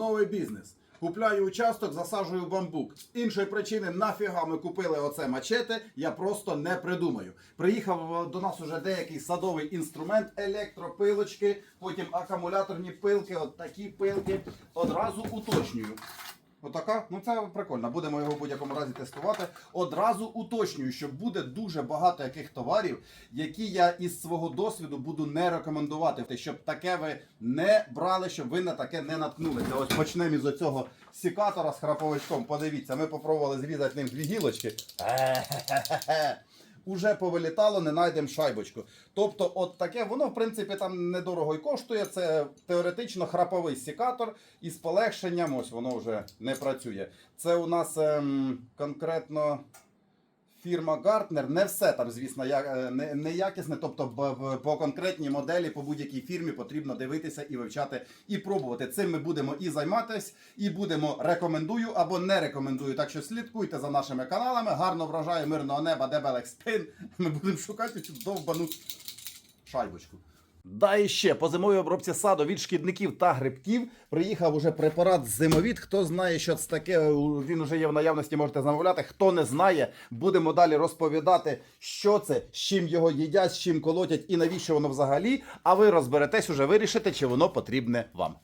Новий бізнес. Купляю участок, засаджую бамбук. Іншої причини нафіга ми купили оце мачете, я просто не придумаю. Приїхав е, до нас уже деякий садовий інструмент, електропилочки, потім акумуляторні пилки, от такі пилки. Одразу уточнюю. Отака, ну це прикольно. Будемо його в будь-якому разі тестувати. Одразу уточнюю, що буде дуже багато яких товарів, які я із свого досвіду буду не рекомендувати, щоб таке ви не брали, щоб ви на таке не наткнулися. Ось почнемо із оцього сікатора з храповичком. Подивіться, ми попробували зрізати ним дві гілочки. Уже повилітало, не знайдемо шайбочку. Тобто, от таке, воно в принципі там недорого й коштує. Це теоретично храповий секатор із полегшенням. Ось воно вже не працює. Це у нас ем, конкретно фірма Гартнер. Не все там, звісно, е, не, не якісне. Тобто, по конкретній моделі, по будь-якій фірмі потрібно дивитися і вивчати і пробувати. Цим ми будемо і займатися, і будемо рекомендую або не рекомендую. Так що слідкуйте за нашими каналами. Гарно вражаю мирного неба, дебелек спин. Ми будемо шукати цю довбану шайбочку. Да і ще по зимовій обробці саду від шкідників та грибків приїхав уже препарат зимовід. Хто знає, що це таке, він вже є в наявності, можете замовляти. Хто не знає, будемо далі розповідати, що це, з чим його їдять, з чим колотять і навіщо воно взагалі. А ви розберетесь, уже вирішите, чи воно потрібне вам.